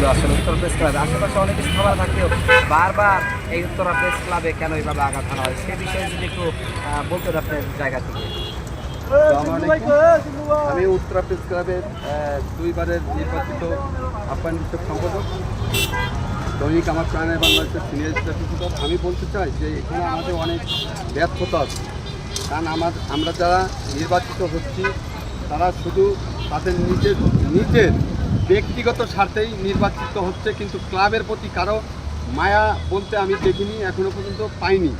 হলো আসলে উত্তরা প্রেস ক্লাবে আশেপাশে অনেক খাবার থাকলেও বারবার এই উত্তরা প্রেস ক্লাবে কেন এইভাবে আঘাত হানা হয়? সে বিষয়ে যদি একটু বলতেন আপনার জায়গা থেকে। আমি উত্তরা প্রেস ক্লাবের দুইবারের নির্বাচিত বিষয়ক সম্পাদক। দৈনিক আমার প্রাণের বাংলাদেশের সিনিয়র স্ট্যাটিস্টিক আমি বলতে চাই যে এখানে আমাদের অনেক ব্যর্থতা আছে। কারণ আমার, আমরা যারা নির্বাচিত হচ্ছি, তারা শুধু তাদের নিজের নিজের ব্যক্তিগত স্বার্থেই নির্বাচিত হচ্ছে, কিন্তু ক্লাবের প্রতি কারও মায়া বলতে আমি দেখিনি, এখনও পর্যন্ত পাইনি।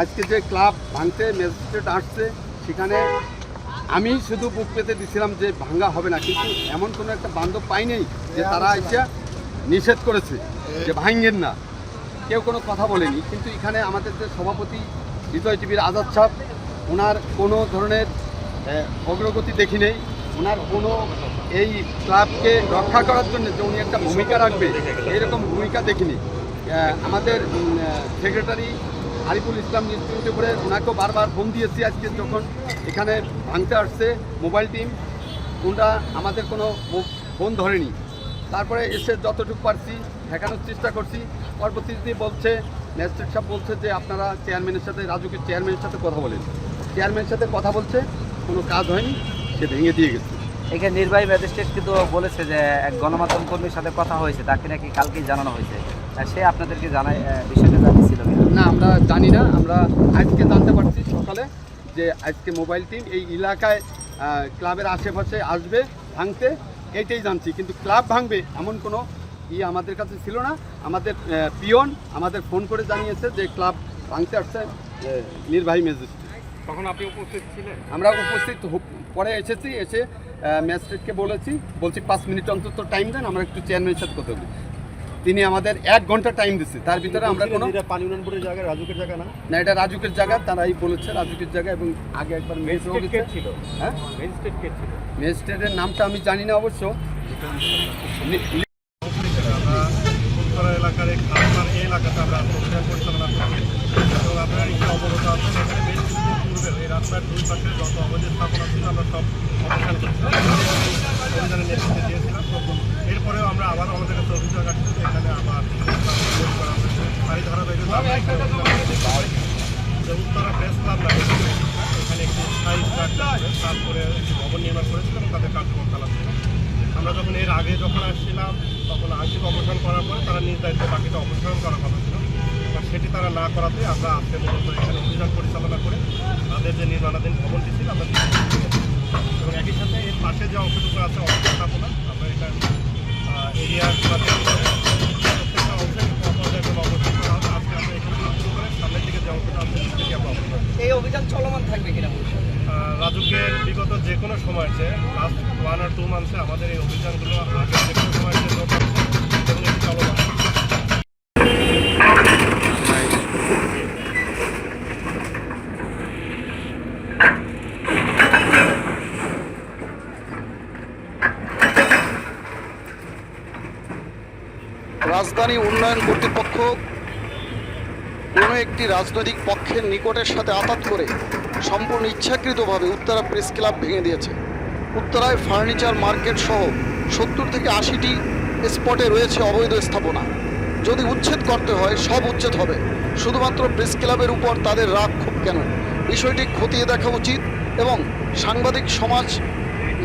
আজকে যে ক্লাব ভাঙতে ম্যাজিস্ট্রেট আসছে, সেখানে আমি শুধু বুক পেতে দিছিলাম যে ভাঙ্গা হবে না, কিন্তু এমন কোনো একটা বান্ধব পাই নেই যে তারা এসে নিষেধ করেছে যে ভাঙ্গেন না। কেউ কোনো কথা বলেনি, কিন্তু এখানে আমাদের যে সভাপতি বিজয় টিভির আজাদ সাহ, ওনার কোনো ধরনের অগ্রগতি দেখি নেই। ওনার কোনো এই ক্লাবকে রক্ষা করার জন্য যে উনি একটা ভূমিকা রাখবে, এরকম ভূমিকা দেখিনি। আমাদের সেক্রেটারি আরিফুল ইসলাম ইনস্টিটিউটে করে ওনাকেও বারবার ফোন দিয়েছি আজকে যখন এখানে ভাঙতে আসছে মোবাইল টিম। ওটা আমাদের কোনো ফোন ধরেনি। তারপরে এসে যতটুকু পারছি ঠেকানোর চেষ্টা করছি। পরবর্তীতে বলছে ম্যাজিস্ট্রেট সাহেব বলছে যে আপনারা চেয়ারম্যানের সাথে রাজুকে চেয়ারম্যানের সাথে কথা বলেন। চেয়ারম্যানের সাথে কথা বলছে, কোনো কাজ হয়নি। সে ভেঙে দিয়ে গেছে। এখানে নির্বাহী ম্যাজিস্ট্রেট কিন্তু বলেছে যে এক গণমাধ্যম কর্মীর সাথে কথা হয়েছে তাকে নাকি কালকেই জানানো হয়েছে। সে আপনাদেরকে জানায় বিষয়টা জানিয়েছিল না আমরা জানি না আমরা আজকে জানতে পারছি সকালে যে আজকে মোবাইল টিম এই এলাকায় ক্লাবের আশেপাশে আসবে ভাঙতে এইটাই জানছি। কিন্তু ক্লাব ভাঙবে এমন কোনো ই আমাদের কাছে ছিল না। আমাদের পিয়ন আমাদের ফোন করে জানিয়েছে যে ক্লাব ভাঙতে আসছে নির্বাহী ম্যাজিস্ট্রেট। তখন আপনি উপস্থিত ছিলেন? আমরা উপস্থিত পরে এসেছি এসে ম্যাজিস্ট্রেটকে বলেছি বলছি পাঁচ মিনিট অন্তত টাইম দেন আমরা একটু চেয়ারম্যানের সাথে কথা বলি। তিনি আমাদের এক ঘণ্টা টাইম দিচ্ছে তার ভিতরে আমরা কোনো এটা পানি উন্নয়নপুরের জায়গা রাজুকের জায়গা না? না এটা রাজুকের জায়গা তারাই বলেছে রাজুকের জায়গা এবং আগে একবার ম্যাজিস্ট্রেট ছিল? হ্যাঁ? ম্যাজিস্ট্রেট কে ছিল? ম্যাজিস্ট্রেটের নামটা আমি জানি না অবশ্য লি- লি- আমরা উত্তরা এলাকার এই খালপার এই এলাকাতে আমরা অভিযান পরিচালনা করি এবং আপনারা একটু অবগত আছেন এখানে বেশ কিছুদিন এই দুই পাশে যত অবৈধ স্থাপনা ছিল, আমরা সব অবস্থান অভিযানের নেতৃত্বে দিয়েছিলাম। এরপরেও আমরা আবার আমাদের কাছে অভিযোগ আসছে যে এখানে আবার হচ্ছে তারই ধারাবাহিকতা উত্তরা প্রেস ক্লাব এখানে একটি স্থায়ী ভবন নির্মাণ করেছিল এবং তাদের কার্যক্রম চালাচ্ছিল আমরা যখন এর আগে যখন আসছিলাম, তখন আংশিক অবসান করার পরে তারা নিজ দায়িত্বে বাকিটা অপসারণ করার কথা ছিল। সেটি তারা না করাতে আমরা আজকে মূলত এখানে অভিযান পরিচালনা করে তাদের যে নির্মাণাধীন ভবনটি ছিল, আমরা। এবং একই সাথে এর পাশে যে অংশটুকু আছে অংশ স্থাপনা রাজধানী উন্নয়ন কর্তৃপক্ষ কোনো একটি রাজনৈতিক পক্ষের নিকটের সাথে আঘাত করে সম্পূর্ণ ইচ্ছাকৃতভাবে উত্তরা প্রেস ক্লাব ভেঙে দিয়েছে। উত্তরায় ফার্নিচার মার্কেট সহ সত্তর থেকে আশিটি স্পটে রয়েছে অবৈধ স্থাপনা। যদি উচ্ছেদ করতে হয়, সব উচ্ছেদ হবে। শুধুমাত্র প্রেস ক্লাবের উপর তাদের রাগ খুব কেন? বিষয়টি খতিয়ে দেখা উচিত এবং সাংবাদিক সমাজ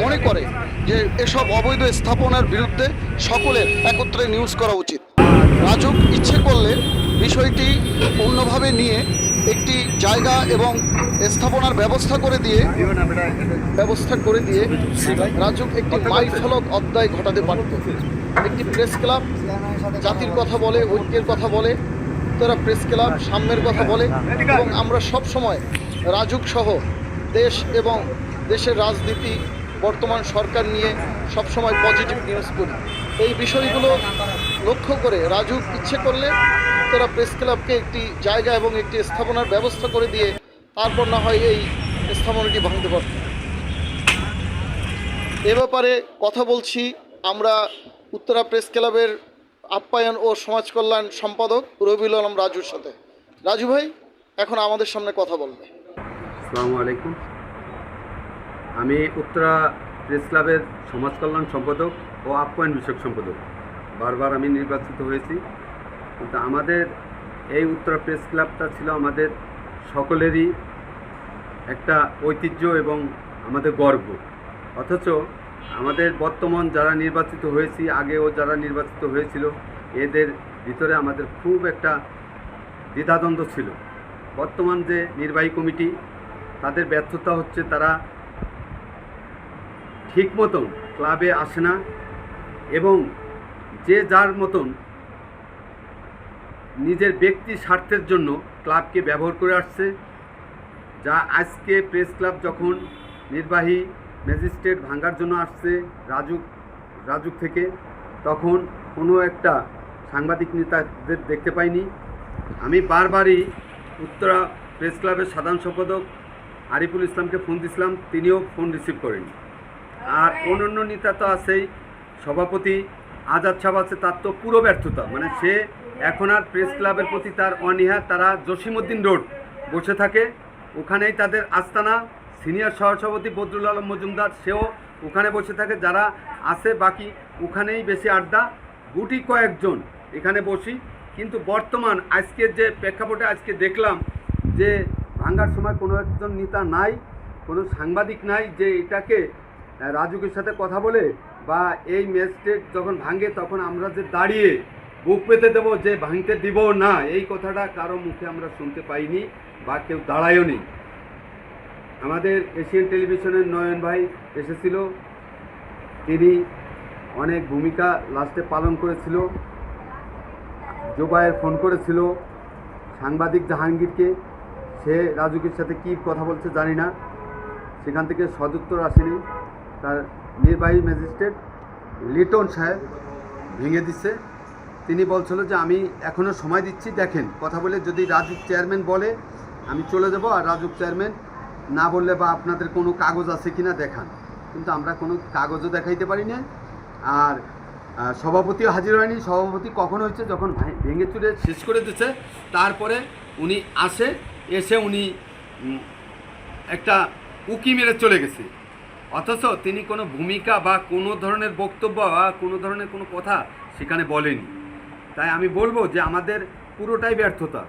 মনে করে যে এসব অবৈধ স্থাপনার বিরুদ্ধে সকলের একত্রে নিউজ করা উচিত। রাজুক ইচ্ছে করলে বিষয়টি অন্যভাবে নিয়ে একটি জায়গা এবং স্থাপনার ব্যবস্থা করে দিয়ে, ব্যবস্থা করে দিয়ে রাজুক একটি মাইল ফলক অধ্যায় ঘটাতে পারত। একটি প্রেস ক্লাব, জাতির কথা বলে, ঐক্যের কথা বলে তারা প্রেস ক্লাব, সাম্যের কথা বলে এবং আমরা সব সময় রাজুক সহ দেশ এবং দেশের রাজনীতি, বর্তমান সরকার নিয়ে সবসময় পজিটিভ নিউজ করি। এই বিষয়গুলো লক্ষ্য করে রাজু ইচ্ছে করলে তারা প্রেস ক্লাবকে একটি জায়গা এবং একটি স্থাপনার ব্যবস্থা করে দিয়ে তারপর না হয় এই স্থাপনাটি ভাঙতে পারত। এ ব্যাপারে কথা বলছি আমরা উত্তরা প্রেস ক্লাবের আপ্যায়ন ও সমাজ কল্যাণ সম্পাদক রবিউল আলম রাজুর সাথে। রাজু ভাই, এখন আমাদের সামনে কথা বলবে আসসালামু আলাইকুম। আমি উত্তরা প্রেস ক্লাবের সমাজ কল্যাণ সম্পাদক ও আপ্যায়ন বিষয়ক সম্পাদক। বারবার আমি নির্বাচিত হয়েছি। কিন্তু আমাদের এই উত্তরা প্রেস ক্লাবটা ছিল আমাদের সকলেরই একটা ঐতিহ্য এবং আমাদের গর্ব। অথচ আমাদের বর্তমান যারা নির্বাচিত হয়েছি, আগেও যারা নির্বাচিত হয়েছিল, এদের ভিতরে আমাদের খুব একটা দ্বিধাদ্বন্দ্ব ছিল। বর্তমান যে নির্বাহী কমিটি, তাদের ব্যর্থতা হচ্ছে তারা ঠিক মতন ক্লাবে আসে না এবং যে যার মতন নিজের ব্যক্তি স্বার্থের জন্য ক্লাবকে ব্যবহার করে আসছে, যা আজকে প্রেস ক্লাব যখন নির্বাহী ম্যাজিস্ট্রেট ভাঙ্গার জন্য আসছে রাজুক রাজুক থেকে, তখন কোনো একটা সাংবাদিক নেতাদের দেখতে পাইনি। আমি বারবারই উত্তরা প্রেস ক্লাবের সাধারণ সম্পাদক আরিফুল ইসলামকে ফোন দিছিলাম, তিনিও ফোন রিসিভ করেন আর অন্যান্য নেতা তো আছেই, সভাপতি আজাদ সাহেব আছে, তার তো পুরো ব্যর্থতা। মানে সে এখন আর প্রেস ক্লাবের প্রতি তার অনীহা, তারা জসিমউদ্দিন রোড বসে থাকে। ওখানেই তাদের আস্তানা সিনিয়র সহসভাপতি বদরুল আলম মজুমদার, সেও ওখানে বসে থাকে। যারা আছে, বাকি ওখানেই বেশি আড্ডা। গুটি কয়েকজন এখানে বসি। কিন্তু বর্তমান আজকের যে প্রেক্ষাপটে আজকে দেখলাম যে ভাঙ্গার সময় কোনো একজন নেতা নাই, কোনো সাংবাদিক নাই যে এটাকে রাজুকের সাথে কথা বলে বা এই ম্যাজিস্ট্রেট যখন ভাঙে, তখন আমরা যে দাঁড়িয়ে বুক পেতে দেবো, যে ভাঙতে দিব না, এই কথাটা কারও মুখে আমরা শুনতে পাইনি বা কেউ দাঁড়ায়ও নেই আমাদের এশিয়ান টেলিভিশনের নয়ন ভাই এসেছিল। তিনি অনেক ভূমিকা লাস্টে পালন করেছিল। জোবায়ের ফোন করেছিল সাংবাদিক জাহাঙ্গীরকে। সে রাজুকের সাথে কী কথা বলছে জানি না। সেখান থেকে সদুত্তর আসেনি। তার নির্বাহী ম্যাজিস্ট্রেট লিটন সাহেব ভেঙে দিচ্ছে তিনি বলছিল যে, আমি এখনও সময় দিচ্ছি, দেখেন। কথা বলে যদি রাজুক চেয়ারম্যান বলে, আমি চলে যাব আর রাজুক চেয়ারম্যান না বললে বা আপনাদের কোনো কাগজ আছে কিনা দেখান। কিন্তু আমরা কোনো কাগজও দেখাইতে পারি না আর সভাপতিও হাজির হয়নি। সভাপতি কখন হয়েছে যখন ভেঙে চুরে শেষ করে দিচ্ছে তারপরে উনি আসে, এসে উনি একটা উকি মেরে চলে গেছে। অথচ তিনি কোনো ভূমিকা বা কোনো ধরনের বক্তব্য বা কোনো ধরনের কোনো কথা সেখানে বলেনি তাই আমি বলব যে আমাদের পুরোটাই ব্যর্থতা।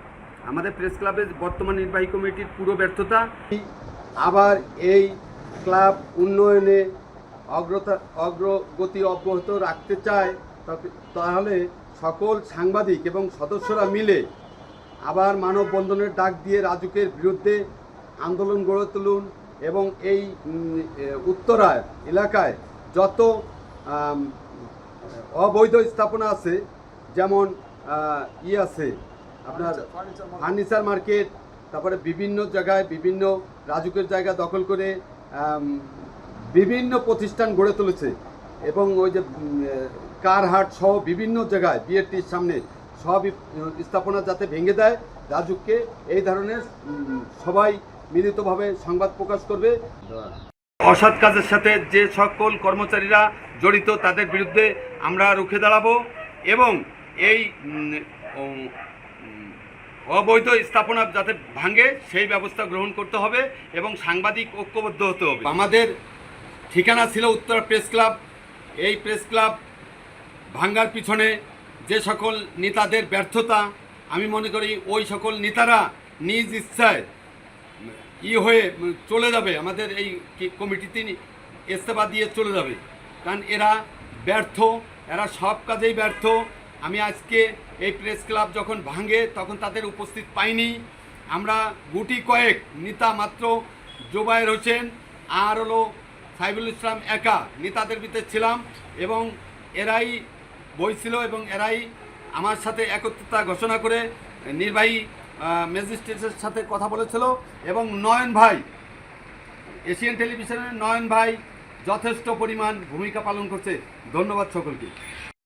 আমাদের প্রেস ক্লাবের বর্তমান নির্বাহী কমিটির পুরো ব্যর্থতা। আবার এই ক্লাব উন্নয়নে অগ্রতা, অগ্রগতি অব্যাহত রাখতে চায় তাহলে সকল সাংবাদিক এবং সদস্যরা মিলে আবার মানববন্ধনের ডাক দিয়ে রাজুকের বিরুদ্ধে আন্দোলন গড়ে তুলুন। এবং এই উত্তরায় এলাকায় যত অবৈধ স্থাপনা আছে যেমন ই আছে আপনার ফার্নিচার মার্কেট তারপরে বিভিন্ন জায়গায় বিভিন্ন রাজুকের জায়গা দখল করে বিভিন্ন প্রতিষ্ঠান গড়ে তুলেছে এবং ওই যে কারহাট সহ বিভিন্ন জায়গায় বিএটির সামনে সব স্থাপনা যাতে ভেঙে দেয় রাজুককে এই ধরনের সবাই মিলিতভাবে সংবাদ প্রকাশ করবে। অসৎ কাজের সাথে যে সকল কর্মচারীরা জড়িত তাদের বিরুদ্ধে আমরা রুখে দাঁড়াবো এবং এই অবৈধ স্থাপনা যাতে ভাঙে, সেই ব্যবস্থা গ্রহণ করতে হবে এবং সাংবাদিক ঐক্যবদ্ধ হতে হবে। আমাদের ঠিকানা ছিল উত্তর প্রেস ক্লাব। এই প্রেস ক্লাব ভাঙ্গার পিছনে যে সকল নেতাদের ব্যর্থতা, আমি মনে করি ওই সকল নেতারা নিজ ইচ্ছায় ই হয়ে চলে যাবে। আমাদের এই কমিটিতে ইস্তফা দিয়ে চলে যাবে। কারণ এরা ব্যর্থ, এরা সব কাজেই ব্যর্থ। আমি আজকে এই প্রেস ক্লাব যখন ভাঙে, তখন তাদের উপস্থিত পাইনি। আমরা গুটি কয়েক নেতা মাত্র, জোবায়ের হোসেন আর হলো সাইবুল ইসলাম একা নেতাদের ভিতরে ছিলাম এবং এরাই বইছিল এবং এরাই আমার সাথে একত্রতা ঘোষণা করে নির্বাহী ম্যাজিস্ট্রেটের সাথে কথা বলেছিল এবং নয়ন ভাই, এশিয়ান টেলিভিশনের নয়ন ভাই যথেষ্ট পরিমাণ ভূমিকা পালন করছে। ধন্যবাদ সকলকে।